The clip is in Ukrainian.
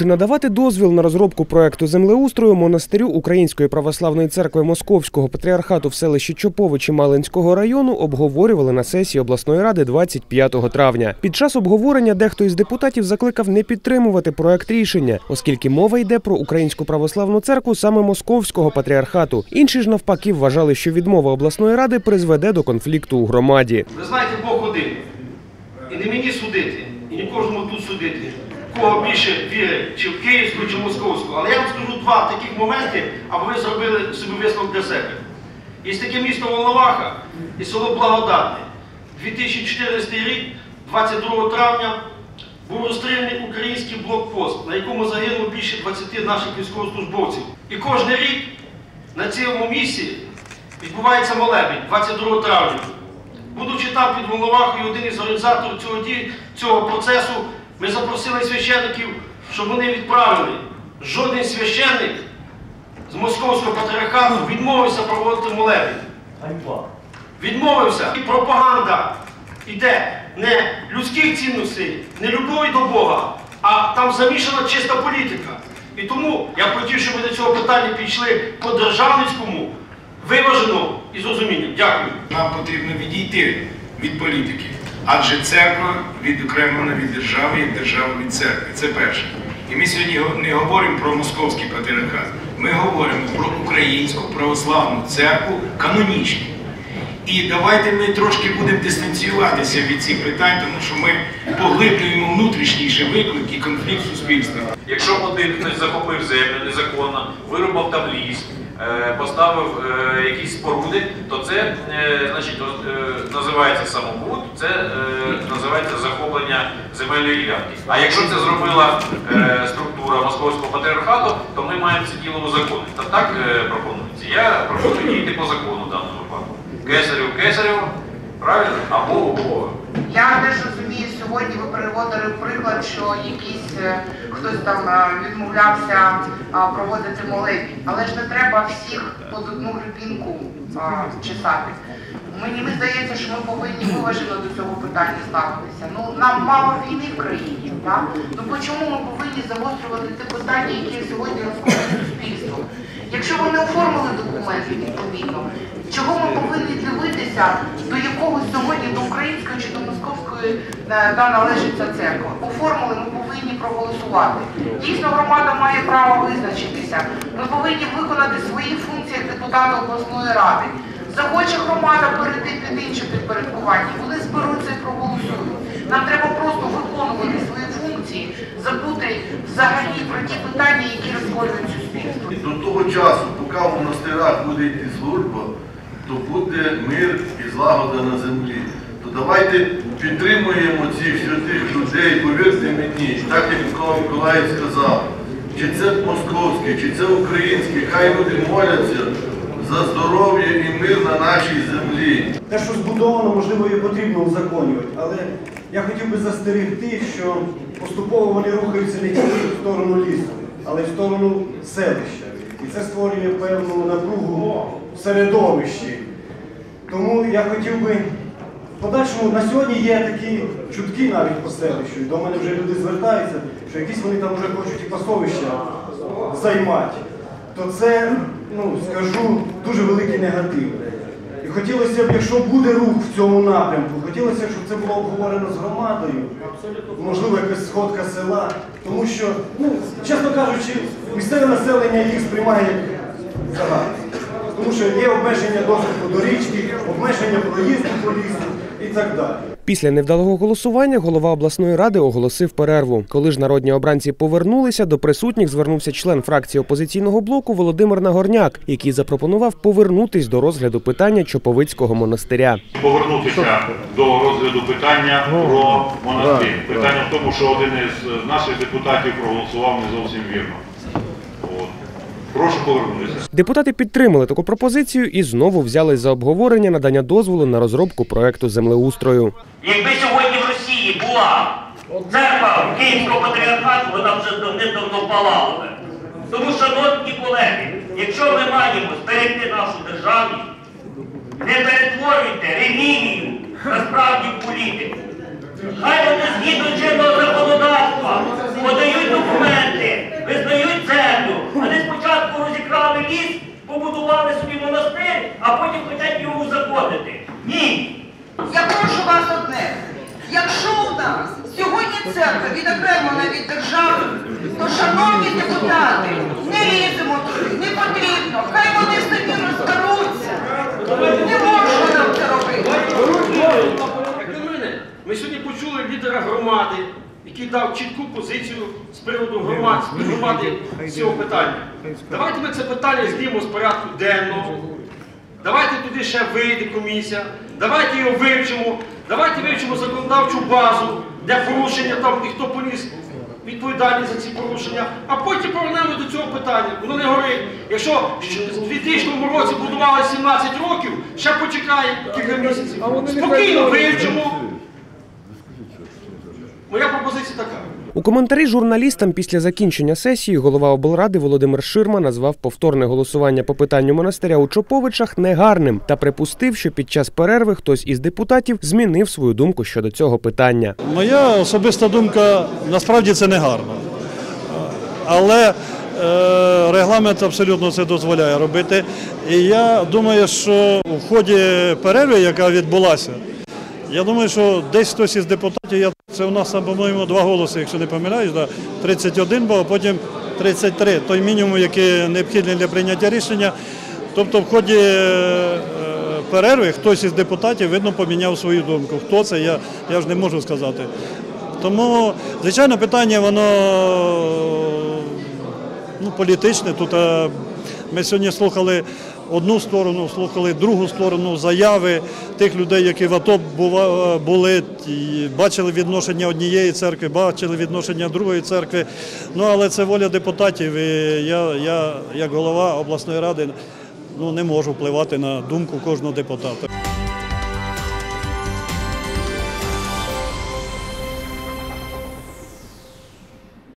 Чи надавати дозвіл на розробку проекту землеустрою монастирю Української православної церкви Московського патріархату в селищі Чоповичі Малинського району обговорювали на сесії обласної ради 25 травня. Під час обговорення дехто із депутатів закликав не підтримувати проект рішення, оскільки мова йде про Українську православну церкву саме Московського патріархату. Інші ж навпаки вважали, що відмова обласної ради призведе до конфлікту у громаді. Ви знаєте, Бог один. І не мені судити, і не кожному тут судити, кого більше вірить, чи в Київську, чи в Московську. Але я вам скажу два таких моменти, аби ви зробили собі висновок для себе. Є таке місто Волноваха і село Благодатне. 2014 рік, 22 травня, був розстріляний український блокпост, на якому загинуло більше 20 наших військовослужбовців. І кожен рік на цьому місці відбувається молебень 22 травня. Будучи там під Волновахою, один із організаторів цього, цього процесу, ми запросили священників, щоб вони відправили. Жоден священник з московського патріархату відмовився проводити молебень. Відмовився. І пропаганда йде не людських цінностей, не любові до Бога, а там замішана чиста політика. І тому я б хотів, щоб ви до цього питання підійшли по державницькому, виважено і з розумінням. Дякую. Нам потрібно відійти від політики, адже церква відокремлена від держави, як держава від церкви. Це перше. І ми сьогодні не говоримо про московський патріархат. Ми говоримо про українську православну церкву канонічну. І давайте ми трошки будемо дистанціюватися від цих питань, тому що ми поглиблюємо внутрішніший виклик і конфлікт суспільства. Якщо один хтось захопив землю незаконно, вирубав там ліс, поставив е, якісь споруди, то це е, значить, е, називається самобут, це е, називається захоплення земельної ділянки. А якщо це зробила е, структура московського патріархату, то ми маємо це діло узаконити. Та так е, пропонується. Я пропоную діяти по закону в даному випадку. Кесарів Кесарєва, правильно? Або у Я теж розумію, сьогодні ви приводили приклад, що якийсь е, хтось там е, відмовлявся проводити молебні. Але ж не треба всіх під одну грибінку чесати. Мені не здається, що ми повинні виважено до цього питання ставитися. Ну нам мало війни в країні, так? Ну чому ми повинні загострювати те питання, яке сьогодні розколює суспільство? Якщо вони оформили документи відповідно, чого ми повинні дивитися, до якого сьогодні до української чи до московської да, належить ця церква? Оформили, ми повинні проголосувати. Дійсно, громада має право визначитися. Ми повинні виконати свої функції як депутата обласної ради. Захоче громада перейти під інше підпорядкування, вони зберуться і проголосують. Нам треба просто виконувати свої функції, забути взагалі про ті питання, які розколюють суспільство. До того часу, поки в монастирах буде йти служба, то буде мир і злагода на землі. Давайте підтримуємо цих святих людей, повірте мені, так як Микола Миколаїв сказав, чи це московський, чи це український, хай люди моляться за здоров'я і мир на нашій землі. Те, що збудовано, можливо, і потрібно узаконювати, але я хотів би застерегти, що поступово вони рухаються не тільки в сторону лісу, але й в сторону селища. І це створює певну напругу в середовищі. Тому я хотів би подальшому на сьогодні є такі чутки навіть по селищу. І до мене вже люди звертаються, що якісь вони там вже хочуть і пасовища займати. То це, ну скажу, дуже великий негатив. І хотілося б, якщо буде рух в цьому напрямку, хотілося б, щоб це було обговорено з громадою, можливо, якась сходка села, тому що, ну, чесно кажучи, місцеве населення їх сприймає як загально. Тому що є обмеження доступу до річки, обмеження проїзду по лісу і так далі. Після невдалого голосування голова обласної ради оголосив перерву. Коли ж народні обранці повернулися, до присутніх звернувся член фракції опозиційного блоку Володимир Нагорняк, який запропонував повернутись до розгляду питання Чоповицького монастиря. повернутися до розгляду питання про монастир. Питання в тому, що один із наших депутатів проголосував не зовсім вірно. От. Прошу повернутися. Депутати підтримали таку пропозицію і знову взялись за обговорення надання дозволу на розробку проекту землеустрою. Якби сьогодні в Росії була церква Київського патріархату, вона вже давним-давно палала би. Тому, шановні колеги, якщо ми маємо зберегти нашу державність, не перетворюйте релігію насправді в політику. Хай вони згідно чинного законодавства церква відокремлена від держави, то, шановні депутати, не ліземо туди, не потрібно. Хай вони самі розберуться. Не можна нам це робити. Як на мене, ми сьогодні почули лідера громади, який дав чітку позицію з приводу громад, громади цього питання. Давайте ми це питання знімемо з порядку денного. Давайте туди ще вийде комісія, давайте його вивчимо, давайте вивчимо законодавчу базу для порушення там і хто поніс відповідальність за ці порушення, а потім повернемо до цього питання. Воно не горить. Якщо в 2000 році будували 17 років, ще почекає кілька місяців. Спокійно вивчимо. Моя пропозиція така. У коментарі журналістам після закінчення сесії голова облради Володимир Ширма назвав повторне голосування по питанню монастиря у Чоповичах негарним та припустив, що під час перерви хтось із депутатів змінив свою думку щодо цього питання. Моя особиста думка, насправді це не гарно. Але е, регламент абсолютно це дозволяє робити. І я думаю, що в ході перерви, яка відбулася, я думаю, що десь хтось із депутатів, це у нас, по-моєму, два голоси, якщо не помиляюсь, да, 31 був, а потім 33, той мінімум, який необхідний для прийняття рішення. Тобто в ході е, перерви хтось із депутатів, видно, поміняв свою думку. Хто це, я, я ж не можу сказати. Тому, звичайно, питання воно ну, політичне. Тут е, ми сьогодні слухали одну сторону, слухали другу сторону, заяви тих людей, які в АТО були, бачили відношення однієї церкви, бачили відношення другої церкви. Ну, але це воля депутатів. І я, я як голова обласної ради, ну, не можу впливати на думку кожного депутата.